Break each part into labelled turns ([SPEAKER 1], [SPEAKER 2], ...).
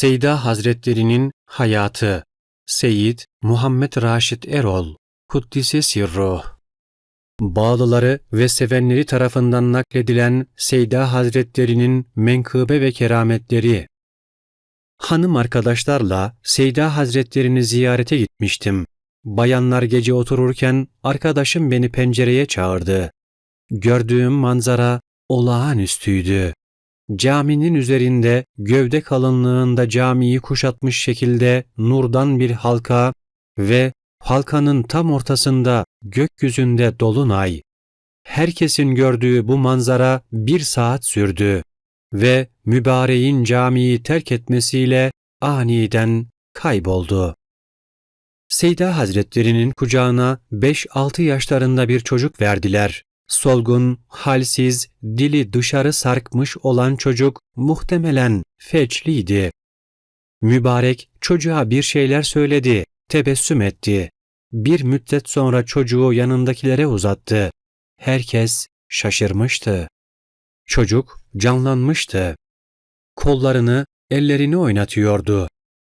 [SPEAKER 1] Seyda Hazretlerinin hayatı Seyyid Muhammed Raşit Erol Kuddise Sirruh Bağlıları ve sevenleri tarafından nakledilen Seyda Hazretlerinin menkıbe ve kerametleri Hanım arkadaşlarla Seyda Hazretlerini ziyarete gitmiştim. Bayanlar gece otururken arkadaşım beni pencereye çağırdı. Gördüğüm manzara olağanüstüydü. Caminin üzerinde gövde kalınlığında camiyi kuşatmış şekilde nurdan bir halka ve halkanın tam ortasında gökyüzünde dolunay. Herkesin gördüğü bu manzara bir saat sürdü ve mübareğin camiyi terk etmesiyle aniden kayboldu. Seyda Hazretlerinin kucağına 5-6 yaşlarında bir çocuk verdiler. Solgun, halsiz, dili dışarı sarkmış olan çocuk muhtemelen feçliydi. Mübarek çocuğa bir şeyler söyledi, tebessüm etti. Bir müddet sonra çocuğu yanındakilere uzattı. Herkes şaşırmıştı. Çocuk canlanmıştı. Kollarını, ellerini oynatıyordu.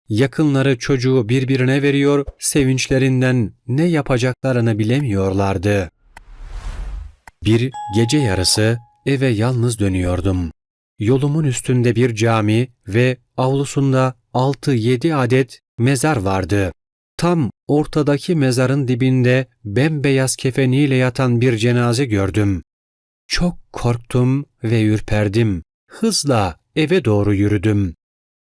[SPEAKER 1] Yakınları çocuğu birbirine veriyor, sevinçlerinden ne yapacaklarını bilemiyorlardı. Bir gece yarısı eve yalnız dönüyordum. Yolumun üstünde bir cami ve avlusunda 6-7 adet mezar vardı. Tam ortadaki mezarın dibinde bembeyaz kefeniyle yatan bir cenaze gördüm. Çok korktum ve ürperdim. Hızla eve doğru yürüdüm.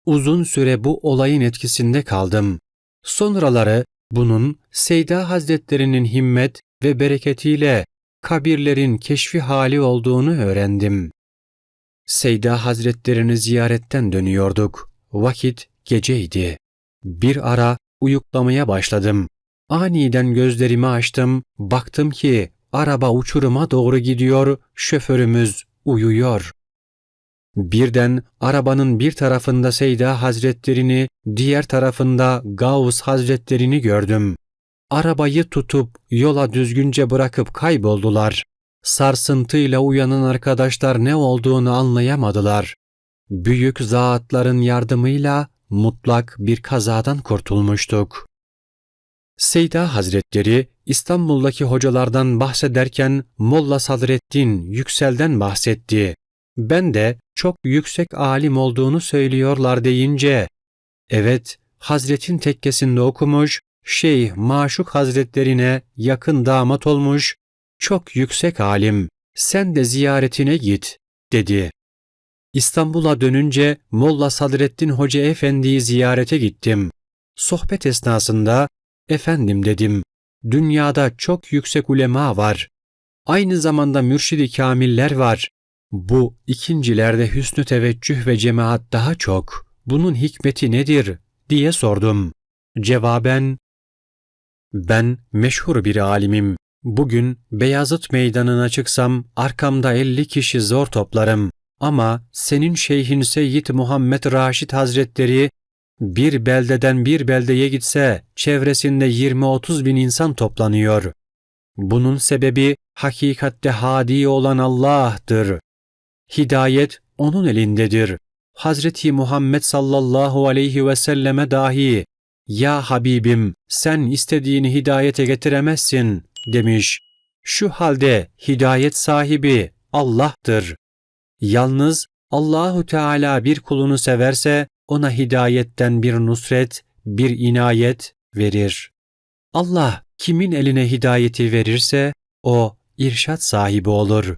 [SPEAKER 1] Uzun süre bu olayın etkisinde kaldım. Sonraları bunun Seyda Hazretlerinin himmet ve bereketiyle kabirlerin keşfi hali olduğunu öğrendim. Seyda Hazretlerini ziyaretten dönüyorduk. Vakit geceydi. Bir ara uyuklamaya başladım. Aniden gözlerimi açtım, baktım ki araba uçuruma doğru gidiyor, şoförümüz uyuyor. Birden arabanın bir tarafında Seyda Hazretlerini, diğer tarafında Gavs Hazretlerini gördüm. Arabayı tutup yola düzgünce bırakıp kayboldular. Sarsıntıyla uyanan arkadaşlar ne olduğunu anlayamadılar. Büyük zatların yardımıyla mutlak bir kazadan kurtulmuştuk. Seyda Hazretleri İstanbul'daki hocalardan bahsederken Molla Sadreddin Yüksel'den bahsetti. Ben de çok yüksek alim olduğunu söylüyorlar deyince, evet Hazretin tekkesinde okumuş, Şeyh Maşuk Hazretlerine yakın damat olmuş, çok yüksek alim, sen de ziyaretine git, dedi. İstanbul'a dönünce Molla Sadreddin Hoca Efendi'yi ziyarete gittim. Sohbet esnasında, efendim dedim, dünyada çok yüksek ulema var. Aynı zamanda mürşidi kamiller var. Bu ikincilerde hüsnü teveccüh ve cemaat daha çok. Bunun hikmeti nedir? diye sordum. Cevaben, ben meşhur bir alimim. Bugün Beyazıt meydanına çıksam arkamda elli kişi zor toplarım. Ama senin şeyhin Seyyid Muhammed Raşid Hazretleri bir beldeden bir beldeye gitse çevresinde 20-30 bin insan toplanıyor. Bunun sebebi hakikatte hadi olan Allah'tır. Hidayet onun elindedir. Hazreti Muhammed sallallahu aleyhi ve selleme dahi ya Habibim sen istediğini hidayete getiremezsin demiş. Şu halde hidayet sahibi Allah'tır. Yalnız Allahu Teala bir kulunu severse ona hidayetten bir nusret, bir inayet verir. Allah kimin eline hidayeti verirse o irşat sahibi olur.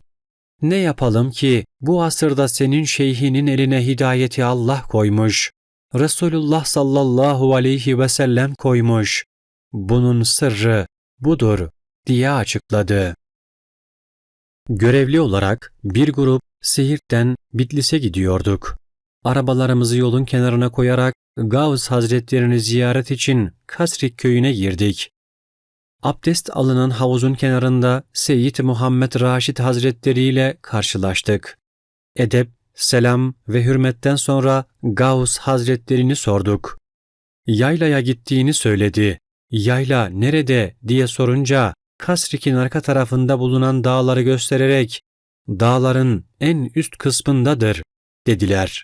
[SPEAKER 1] Ne yapalım ki bu asırda senin şeyhinin eline hidayeti Allah koymuş. Resulullah sallallahu aleyhi ve sellem koymuş. Bunun sırrı budur diye açıkladı. Görevli olarak bir grup Siirt'ten Bitlis'e gidiyorduk. Arabalarımızı yolun kenarına koyarak Gavs Hazretlerini ziyaret için Kasrik köyüne girdik. Abdest alınan havuzun kenarında Seyyid Muhammed Raşid Hazretleri ile karşılaştık. Edep, selam ve hürmetten sonra Gavs Hazretlerini sorduk. Yaylaya gittiğini söyledi. Yayla nerede diye sorunca Kasrik'in arka tarafında bulunan dağları göstererek dağların en üst kısmındadır dediler.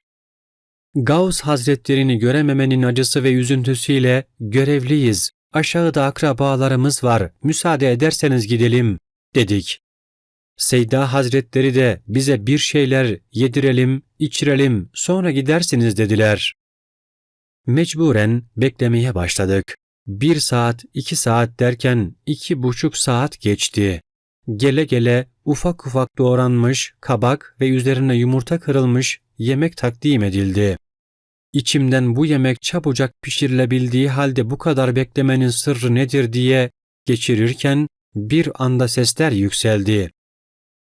[SPEAKER 1] Gavs Hazretlerini görememenin acısı ve üzüntüsüyle görevliyiz. Aşağıda akrabalarımız var. Müsaade ederseniz gidelim dedik. Seyda Hazretleri de bize bir şeyler yedirelim, içirelim, sonra gidersiniz dediler. Mecburen beklemeye başladık. Bir saat, iki saat derken iki buçuk saat geçti. Gele gele ufak ufak doğranmış kabak ve üzerine yumurta kırılmış yemek takdim edildi. İçimden bu yemek çabucak pişirilebildiği halde bu kadar beklemenin sırrı nedir diye geçirirken bir anda sesler yükseldi.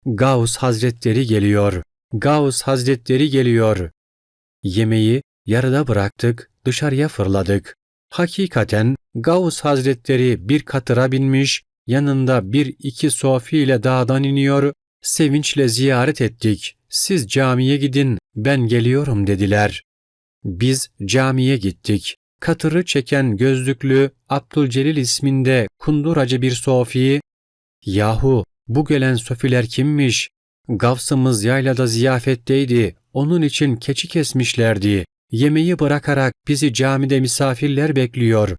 [SPEAKER 1] Gauss Hazretleri geliyor. Gauss Hazretleri geliyor. Yemeği yarıda bıraktık, dışarıya fırladık. Hakikaten Gauss Hazretleri bir katıra binmiş, yanında bir iki sofi ile dağdan iniyor, sevinçle ziyaret ettik. Siz camiye gidin, ben geliyorum dediler. Biz camiye gittik. Katırı çeken gözlüklü Abdülcelil isminde kunduracı bir sofi, yahu bu gelen sofiler kimmiş? Gavsımız yaylada ziyafetteydi, onun için keçi kesmişlerdi. Yemeği bırakarak bizi camide misafirler bekliyor.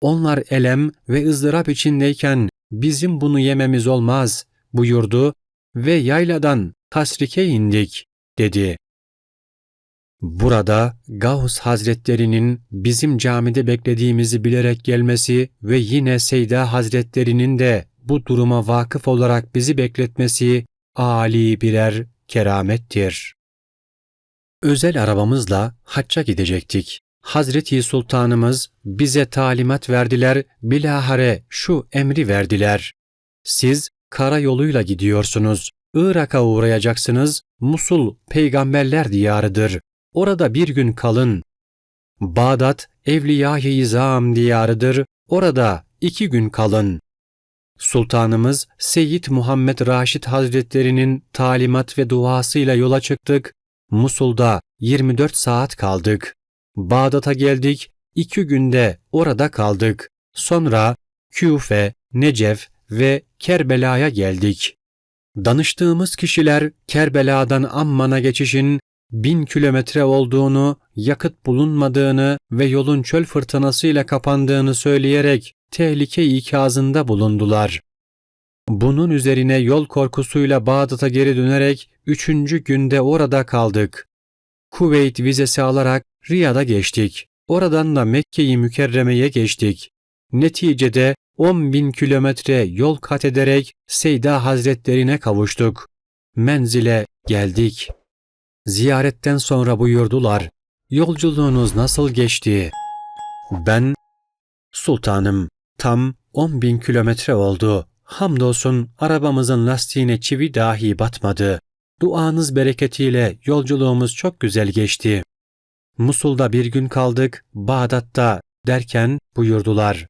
[SPEAKER 1] Onlar elem ve ızdırap içindeyken bizim bunu yememiz olmaz buyurdu ve yayladan tasrike indik dedi. Burada Gavs Hazretlerinin bizim camide beklediğimizi bilerek gelmesi ve yine Seyda Hazretlerinin de bu duruma vakıf olarak bizi bekletmesi âli birer keramettir. Özel arabamızla hacca gidecektik. Hazreti Sultanımız bize talimat verdiler, bilahare şu emri verdiler. Siz karayoluyla gidiyorsunuz. Irak'a uğrayacaksınız. Musul peygamberler diyarıdır. Orada bir gün kalın. Bağdat Evliya-i İzam diyarıdır. Orada iki gün kalın. Sultanımız Seyyid Muhammed Raşid Hazretlerinin talimat ve duasıyla yola çıktık. Musul'da 24 saat kaldık. Bağdat'a geldik, iki günde orada kaldık. Sonra Küfe, Necef ve Kerbela'ya geldik. Danıştığımız kişiler Kerbela'dan Amman'a geçişin bin kilometre olduğunu, yakıt bulunmadığını ve yolun çöl fırtınasıyla kapandığını söyleyerek tehlike ikazında bulundular. Bunun üzerine yol korkusuyla Bağdat'a geri dönerek üçüncü günde orada kaldık. Kuveyt vizesi alarak Riyad'a geçtik. Oradan da Mekke-i Mükerreme'ye geçtik. Neticede 10 bin kilometre yol kat ederek Seyda Hazretlerine kavuştuk. Menzile geldik. Ziyaretten sonra buyurdular. Yolculuğunuz nasıl geçti? Ben, sultanım, tam 10 bin kilometre oldu. Hamdolsun arabamızın lastiğine çivi dahi batmadı. Duanız bereketiyle yolculuğumuz çok güzel geçti. Musul'da bir gün kaldık, Bağdat'ta derken buyurdular.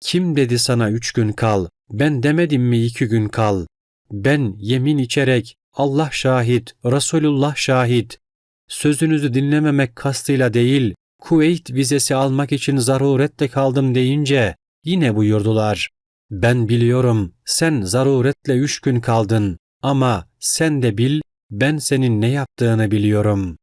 [SPEAKER 1] Kim dedi sana üç gün kal, ben demedim mi iki gün kal? Ben yemin içerek Allah şahit, Resulullah şahit. Sözünüzü dinlememek kastıyla değil, Kuveyt vizesi almak için zaruretle kaldım deyince yine buyurdular. Ben biliyorum sen zaruretle üç gün kaldın ama sen de bil ben senin ne yaptığını biliyorum.